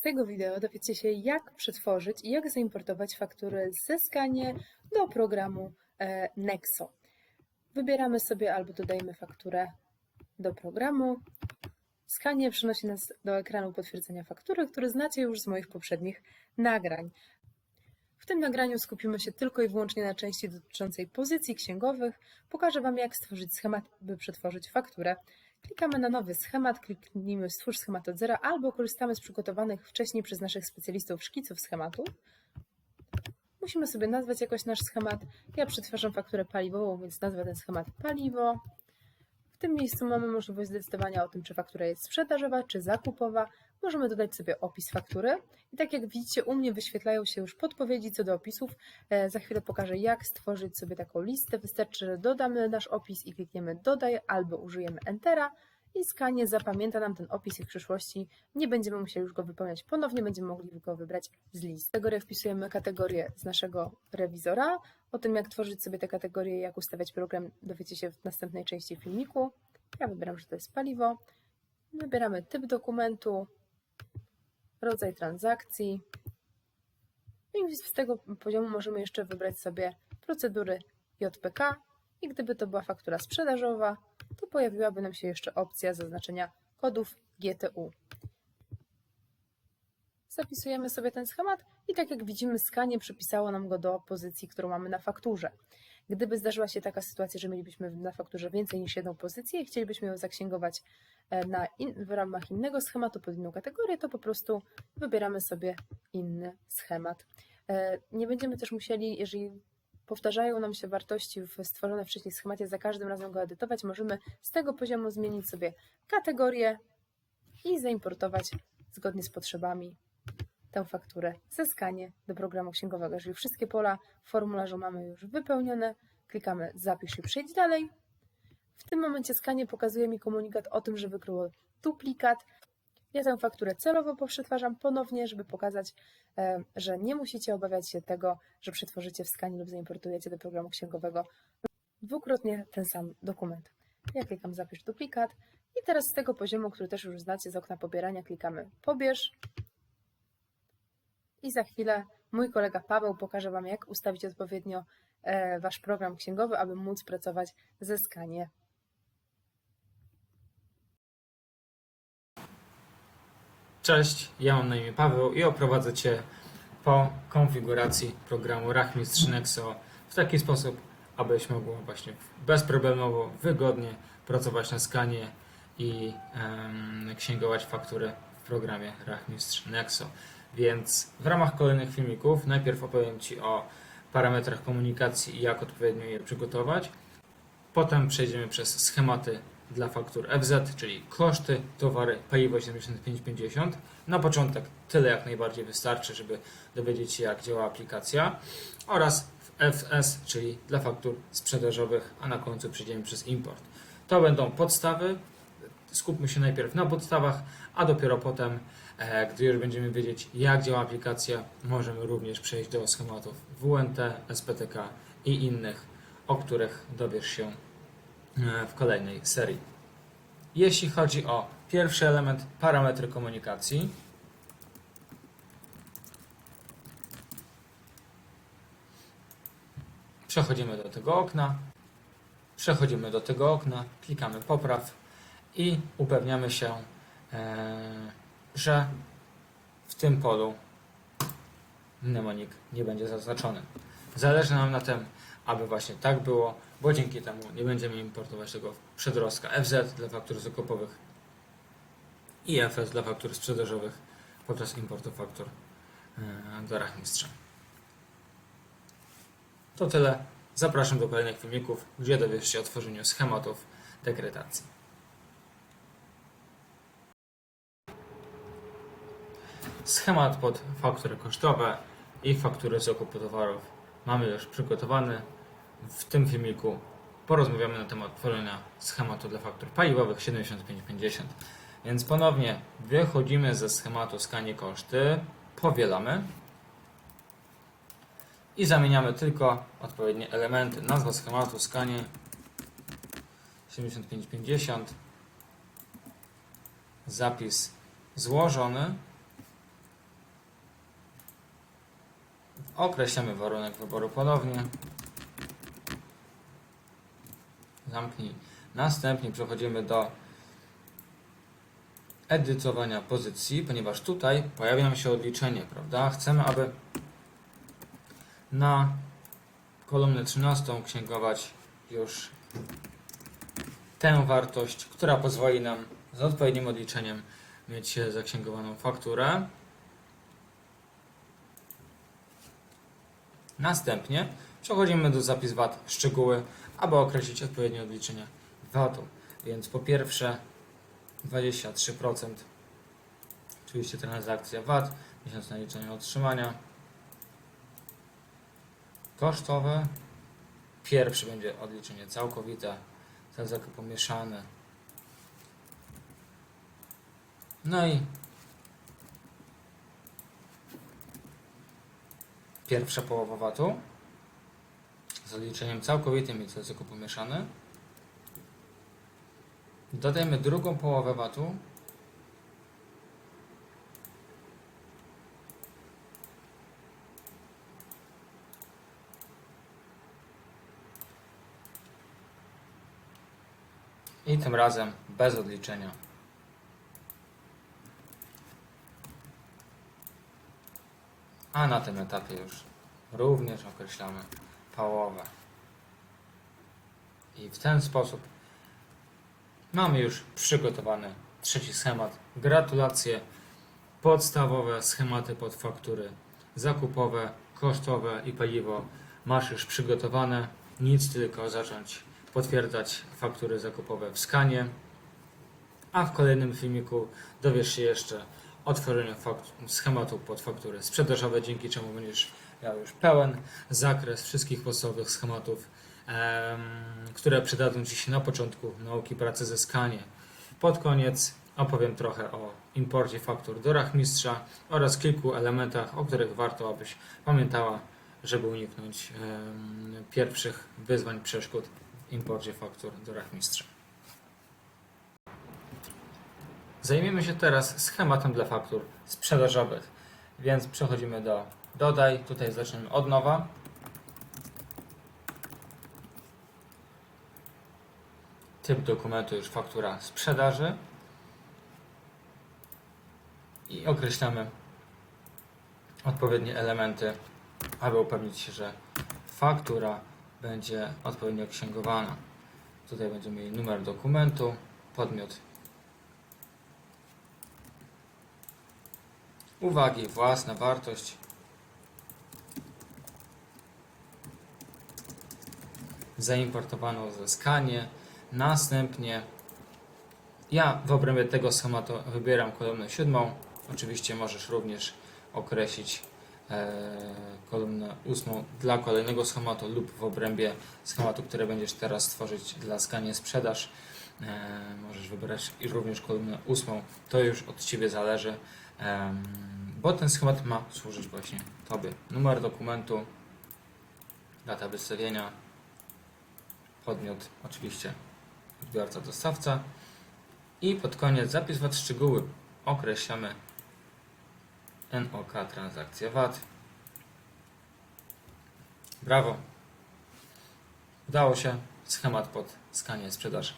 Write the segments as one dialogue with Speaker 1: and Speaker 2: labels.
Speaker 1: Z tego wideo dowiecie się, jak przetworzyć i jak zaimportować faktury ze Skanie do programu e, Nexo. Wybieramy sobie albo dodajemy fakturę do programu. Skanie przenosi nas do ekranu potwierdzenia faktury, który znacie już z moich poprzednich nagrań. W tym nagraniu skupimy się tylko i wyłącznie na części dotyczącej pozycji księgowych. Pokażę Wam, jak stworzyć schemat, by przetworzyć fakturę. Klikamy na nowy schemat, kliknijmy Stwórz schemat od zera, albo korzystamy z przygotowanych wcześniej przez naszych specjalistów szkiców schematu. Musimy sobie nazwać jakoś nasz schemat. Ja przetwarzam fakturę paliwową, więc nazwę ten schemat paliwo. W tym miejscu mamy możliwość zdecydowania o tym, czy faktura jest sprzedażowa, czy zakupowa. Możemy dodać sobie opis faktury. I tak jak widzicie, u mnie wyświetlają się już podpowiedzi co do opisów. E, Za chwilę pokażę, jak stworzyć sobie taką listę. Wystarczy, że dodamy nasz opis i klikniemy dodaj albo użyjemy Entera i skanie zapamięta nam ten opis i w przyszłości nie będziemy musieli już go wypełniać ponownie, będziemy mogli go wybrać z list. W kategorię wpisujemy kategorię z naszego rewizora. O tym, jak tworzyć sobie te kategorie, jak ustawiać program, dowiecie się w następnej części filmiku. Ja wybieram, że to jest paliwo. Wybieramy typ dokumentu, rodzaj transakcji. No i z tego poziomu możemy jeszcze wybrać sobie procedury JPK i gdyby to była faktura sprzedażowa, to pojawiłaby nam się jeszcze opcja zaznaczenia kodów GTU. Zapisujemy sobie ten schemat i tak jak widzimy, skanie przypisało nam go do pozycji, którą mamy na fakturze. Gdyby zdarzyła się taka sytuacja, że mielibyśmy na fakturze więcej niż jedną pozycję i chcielibyśmy ją zaksięgować na in, w ramach innego schematu pod inną kategorię, to po prostu wybieramy sobie inny schemat. E, Nie będziemy też musieli, jeżeli powtarzają nam się wartości w stworzone wcześniej schemacie, za każdym razem go edytować, możemy z tego poziomu zmienić sobie kategorię i zaimportować zgodnie z potrzebami tę fakturę ze skanie do programu księgowego. Jeżeli wszystkie pola w formularzu mamy już wypełnione, klikamy zapisz i przejdź dalej. W tym momencie skanie pokazuje mi komunikat o tym, że wykryło duplikat. Ja tę fakturę celowo przetwarzam ponownie, żeby pokazać, e, że nie musicie obawiać się tego, że przetworzycie w skanie lub zaimportujecie do programu księgowego dwukrotnie ten sam dokument. Ja klikam zapisz duplikat i teraz z tego poziomu, który też już znacie z okna pobierania, klikamy pobierz i za chwilę mój kolega Paweł pokaże Wam, jak ustawić odpowiednio e, Wasz program księgowy, aby móc pracować ze skanie.
Speaker 2: Cześć, ja mam na imię Paweł i oprowadzę Cię po konfiguracji programu Rachmistrz Nexo w taki sposób, abyś mogło właśnie bezproblemowo, wygodnie pracować na skanie i księgować faktury w programie Rachmistrz Nexo. Więc w ramach kolejnych filmików najpierw opowiem Ci o parametrach komunikacji i jak odpowiednio je przygotować. Potem przejdziemy przez schematy dla faktur FZ, czyli koszty, towary, paliwo 75,50. Na początek tyle jak najbardziej wystarczy, żeby dowiedzieć się jak działa aplikacja. Oraz FS, czyli dla faktur sprzedażowych, a na końcu przejdziemy przez import. To będą podstawy. Skupmy się najpierw na podstawach, a dopiero potem, e, gdy już będziemy wiedzieć jak działa aplikacja, możemy również przejść do schematów WNT, SPTK i innych, o których dowiesz się w kolejnej serii. Jeśli chodzi o pierwszy element, parametry komunikacji, przechodzimy do tego okna, przechodzimy do tego okna, klikamy popraw i upewniamy się, e, że w tym polu mnemonik nie będzie zaznaczony. Zależy nam na tym, aby właśnie tak było, bo dzięki temu nie będziemy importować tego przedrostka FZ dla faktur zakupowych i FS dla faktur sprzedażowych podczas importu faktur e, do rachmistrza. To tyle. Zapraszam do kolejnych filmików, gdzie dowiesz się o tworzeniu schematów dekretacji. Schemat pod faktury kosztowe i faktury zakupu towarów mamy już przygotowany. W tym filmiku porozmawiamy na temat tworzenia schematu dla faktur paliwowych 7550. Więc ponownie wychodzimy ze schematu skanie koszty, powielamy i zamieniamy tylko odpowiednie elementy. Nazwa schematu skanie 7550 zapis złożony Określamy warunek wyboru ponownie. Zamknij. Następnie przechodzimy do edytowania pozycji, ponieważ tutaj pojawia nam się odliczenie, prawda? Chcemy, aby na kolumnę 13 księgować już tę wartość, która pozwoli nam z odpowiednim odliczeniem mieć zaksięgowaną fakturę. Następnie przechodzimy do zapis VAT szczegóły, aby określić odpowiednie odliczenie VAT-u. Więc po pierwsze 23%, oczywiście transakcja VAT, miesiąc naliczenia otrzymania. Kosztowe. Pierwszy będzie odliczenie całkowite, za zakup mieszany. No i pierwsza połowa VAT-u z odliczeniem całkowitym i za zakup mieszany. Dodajmy drugą połowę VAT-u. I tym razem bez odliczenia. A na tym etapie już również określamy połowę. I w ten sposób mamy już przygotowany trzeci schemat. Gratulacje. Podstawowe schematy pod faktury zakupowe, kosztowe i paliwo masz już przygotowane. Nic tylko zacząć potwierdzać faktury zakupowe w skanie. A w kolejnym filmiku dowiesz się jeszcze o tworzeniu schematu pod faktury sprzedażowe, dzięki czemu będziesz miał już pełen zakres wszystkich podstawowych schematów, em, które przydadzą Ci się na początku nauki pracy ze skanie. Pod koniec opowiem trochę o imporcie faktur do rachmistrza oraz kilku elementach, o których warto, abyś pamiętała, żeby uniknąć pierwszych wyzwań, przeszkód w imporcie faktur do rachmistrza. Zajmiemy się teraz schematem dla faktur sprzedażowych, więc przechodzimy do dodaj. Tutaj zaczniemy od nowa. Typ dokumentu już faktura sprzedaży. I określamy odpowiednie elementy, aby upewnić się, że faktura będzie odpowiednio księgowana. Tutaj będziemy mieli numer dokumentu, podmiot Uwagi, własna wartość. Zaimportowano uzyskanie. Następnie ja w obrębie tego schematu wybieram kolumnę siódmą. Oczywiście możesz również określić e, kolumnę ósmą dla kolejnego schematu lub w obrębie schematu, który będziesz teraz tworzyć dla skanie sprzedaż. E, możesz wybrać również kolumnę ósmą. To już od Ciebie zależy. Bo ten schemat ma służyć właśnie Tobie. Numer dokumentu, data wystawienia, podmiot oczywiście odbiorca, dostawca i pod koniec zapis VAT szczegóły określamy NOK transakcja VAT. Brawo! Udało się. Schemat pod skanie sprzedaż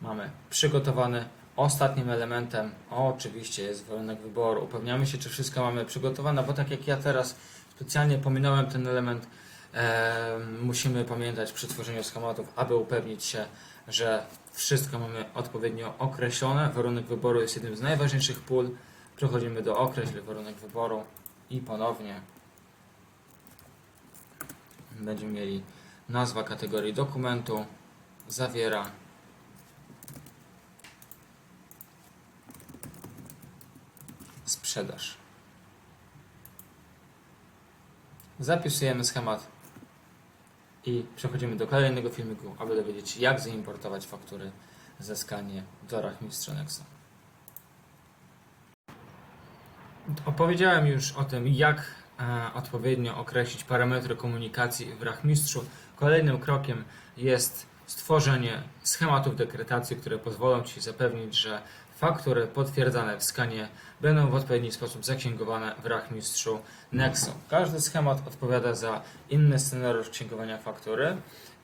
Speaker 2: mamy przygotowany. Ostatnim elementem oczywiście jest warunek wyboru. Upewniamy się, czy wszystko mamy przygotowane, bo tak jak ja teraz specjalnie pominąłem ten element, e, musimy pamiętać przy tworzeniu schematów, aby upewnić się, że wszystko mamy odpowiednio określone. Warunek wyboru jest jednym z najważniejszych pól. Przechodzimy do określ warunek wyboru i ponownie będziemy mieli nazwa kategorii dokumentu, zawiera sprzedaż. Zapisujemy schemat i przechodzimy do kolejnego filmiku, aby dowiedzieć się, jak zaimportować faktury ze skanie do Rachmistrza Nexa. Opowiedziałem już o tym, jak e, odpowiednio określić parametry komunikacji w Rachmistrzu. Kolejnym krokiem jest stworzenie schematów dekretacji, które pozwolą Ci zapewnić, że faktury potwierdzane w skanie będą w odpowiedni sposób zaksięgowane w rachmistrzu Nexo. Każdy schemat odpowiada za inny scenariusz księgowania faktury,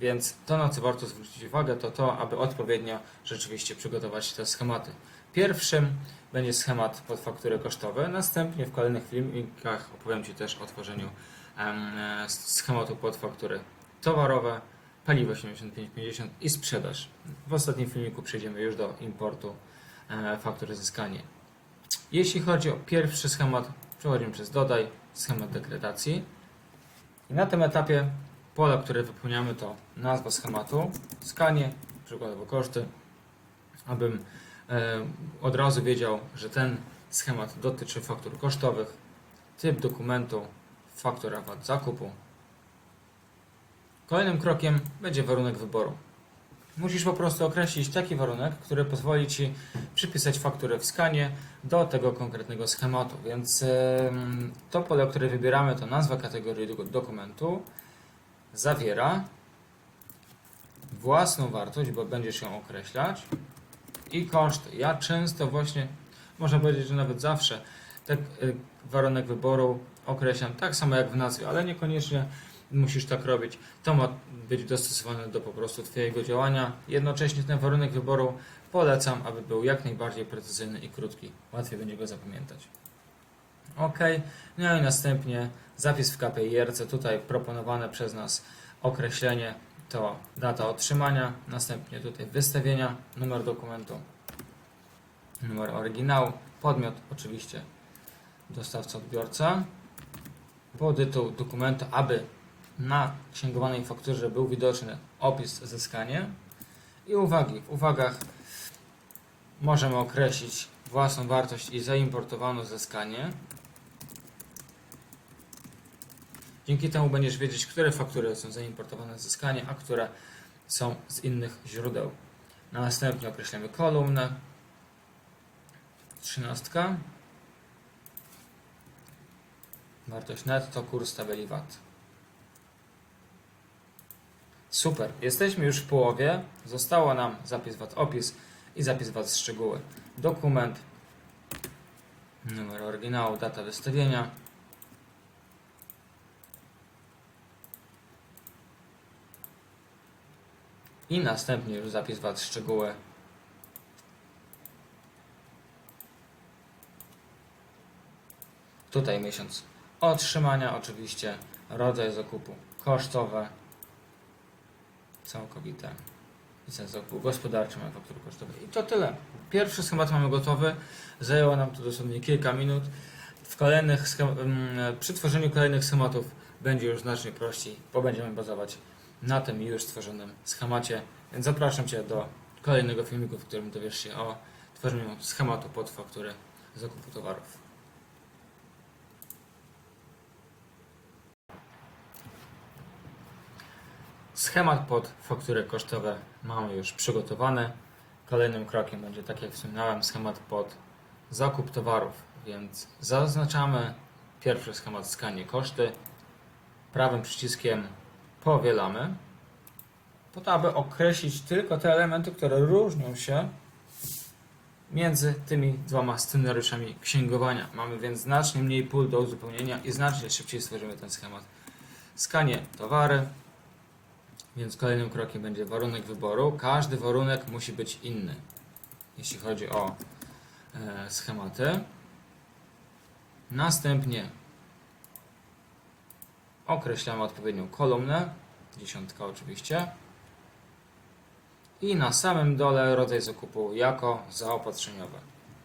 Speaker 2: więc to, na co warto zwrócić uwagę, to to, aby odpowiednio rzeczywiście przygotować te schematy. Pierwszym będzie schemat pod faktury kosztowe, następnie w kolejnych filmikach opowiem Ci też o tworzeniu em, schematu pod faktury towarowe, paliwo 7550 i sprzedaż. W ostatnim filmiku przejdziemy już do importu e, faktury zyskanie. Jeśli chodzi o pierwszy schemat, przechodzimy przez dodaj, schemat dekretacji. I na tym etapie pole, które wypełniamy to nazwa schematu, skanie, przykładowo koszty, abym e, od razu wiedział, że ten schemat dotyczy faktur kosztowych, typ dokumentu, faktura VAT zakupu. Kolejnym krokiem będzie warunek wyboru. Musisz po prostu określić taki warunek, który pozwoli Ci przypisać fakturę w skanie do tego konkretnego schematu. Więc to pole, które wybieramy, to nazwa kategorii do- dokumentu, zawiera własną wartość, bo będziesz ją określać i koszty. Ja często właśnie, można powiedzieć, że nawet zawsze, tak y, warunek wyboru określam tak samo jak w nazwie, ale niekoniecznie musisz tak robić. To ma być dostosowane do po prostu Twojego działania. Jednocześnie ten warunek wyboru polecam, aby był jak najbardziej precyzyjny i krótki. Łatwiej będzie go zapamiętać. OK. No i następnie zapis w KPIRC. Tutaj proponowane przez nas określenie to data otrzymania, następnie tutaj wystawienia, numer dokumentu, numer oryginału, podmiot oczywiście dostawca, odbiorca, podytuł dokumentu, aby na księgowanej fakturze był widoczny opis zyskanie i uwagi. W uwagach możemy określić własną wartość i zaimportowaną zyskanie. Dzięki temu będziesz wiedzieć, które faktury są zaimportowane zyskanie, a które są z innych źródeł. Następnie określamy kolumnę. Trzynastka. Wartość netto, kurs tabeli VAT. Super, jesteśmy już w połowie. Zostało nam zapis VAT opis i zapis VAT szczegóły. Dokument, numer oryginału, data wystawienia. I następnie już zapis VAT szczegóły. Tutaj miesiąc otrzymania, oczywiście rodzaj zakupu kosztowe, całkowite zakupu gospodarczy mamy faktury kosztowe. I to tyle. Pierwszy schemat mamy gotowy. Zajęło nam to dosłownie kilka minut. W kolejnych mm, przy tworzeniu kolejnych schematów będzie już znacznie prościej, bo będziemy bazować na tym już stworzonym schemacie. Więc zapraszam Cię do kolejnego filmiku, w którym dowiesz się o tworzeniu schematu pod fakturę zakupu towarów. Schemat pod faktury kosztowe mamy już przygotowany. Kolejnym krokiem będzie, tak jak wspominałem, schemat pod zakup towarów, więc zaznaczamy pierwszy schemat skanie koszty. Prawym przyciskiem powielamy, po to, aby określić tylko te elementy, które różnią się między tymi dwoma scenariuszami księgowania. Mamy więc znacznie mniej pól do uzupełnienia i znacznie szybciej stworzymy ten schemat. Skanie towary, więc kolejnym krokiem będzie warunek wyboru. Każdy warunek musi być inny, jeśli chodzi o e, schematy. Następnie określamy odpowiednią kolumnę, dziesiątka oczywiście. I na samym dole rodzaj zakupu jako zaopatrzeniowe.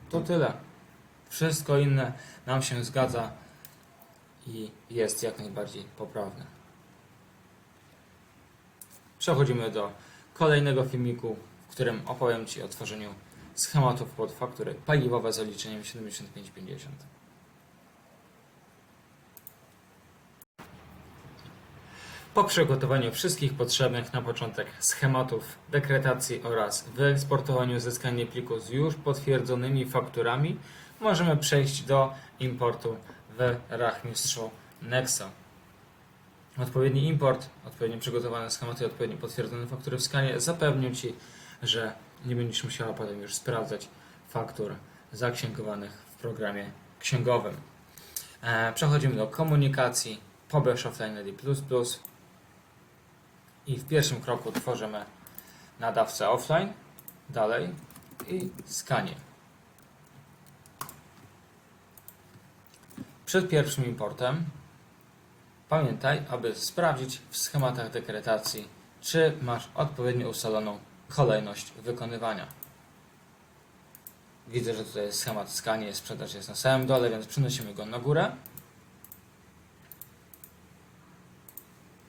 Speaker 2: To tyle. Wszystko inne nam się zgadza i jest jak najbardziej poprawne. Przechodzimy do kolejnego filmiku, w którym opowiem Ci o tworzeniu schematów pod faktury paliwowe z oliczeniem 7550. Po przygotowaniu wszystkich potrzebnych na początek schematów, dekretacji oraz wyeksportowaniu zyskania pliku z już potwierdzonymi fakturami, możemy przejść do importu w rachmistrzu Nexo. Odpowiedni import, odpowiednio przygotowane schematy, odpowiednio potwierdzone faktury w skanie zapewnią Ci, że nie będziesz musiała potem już sprawdzać faktur zaksięgowanych w programie księgowym. E, Przechodzimy do komunikacji, pobierz offline ED++, i w pierwszym kroku tworzymy nadawcę offline, dalej i skanie. Przed pierwszym importem pamiętaj, aby sprawdzić w schematach dekretacji, czy masz odpowiednio ustaloną kolejność wykonywania. Widzę, że tutaj schemat skanie, sprzedaż jest na samym dole, więc przenosimy go na górę.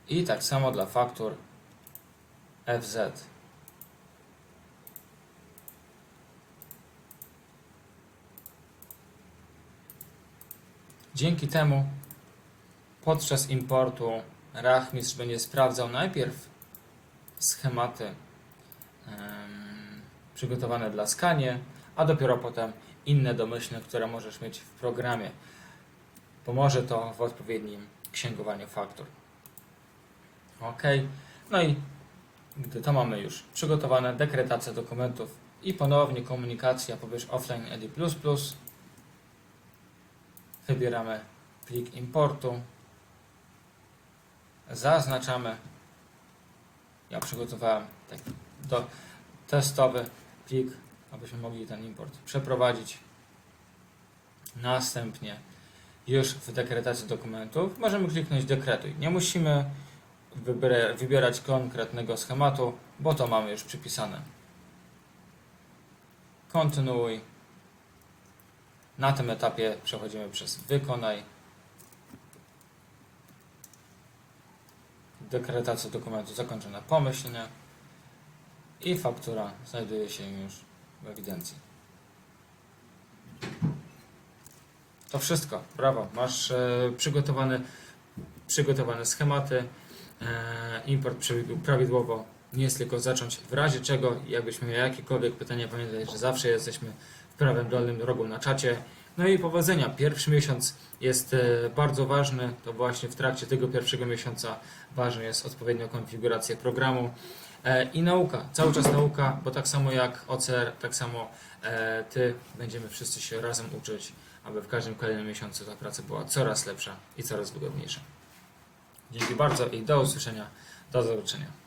Speaker 2: I tak samo dla faktur FZ. Dzięki temu podczas importu rachmistrz będzie sprawdzał najpierw schematy em, przygotowane dla skanie, a dopiero potem inne domyślne, które możesz mieć w programie. Pomoże to w odpowiednim księgowaniu faktur. OK. No i gdy to mamy już przygotowane, dekretacja dokumentów i ponownie komunikacja pobierz offline EDI++, wybieramy plik importu, zaznaczamy, ja przygotowałem taki do, testowy plik, abyśmy mogli ten import przeprowadzić. Następnie już w dekretacji dokumentów możemy kliknąć dekretuj. Nie musimy wybierać, konkretnego schematu, bo to mamy już przypisane. Kontynuuj. Na tym etapie przechodzimy przez wykonaj. Dekretacja dokumentu zakończona pomyślnie i faktura znajduje się już w ewidencji. To wszystko. Brawo. Masz e, przygotowane, przygotowane schematy. E, import prawidłowo. Nie jest tylko zacząć. W razie czego, jakbyśmy mieli jakiekolwiek pytania, pamiętaj, że zawsze jesteśmy w prawym dolnym rogu na czacie. No i powodzenia. Pierwszy miesiąc jest e, bardzo ważny. To właśnie w trakcie tego pierwszego miesiąca ważna jest odpowiednia konfiguracja programu. E, I nauka, cały czas nauka, bo tak samo jak OCR, tak samo e, Ty będziemy wszyscy się razem uczyć, aby w każdym kolejnym miesiącu ta praca była coraz lepsza i coraz wygodniejsza. Dzięki bardzo i do usłyszenia, do zobaczenia.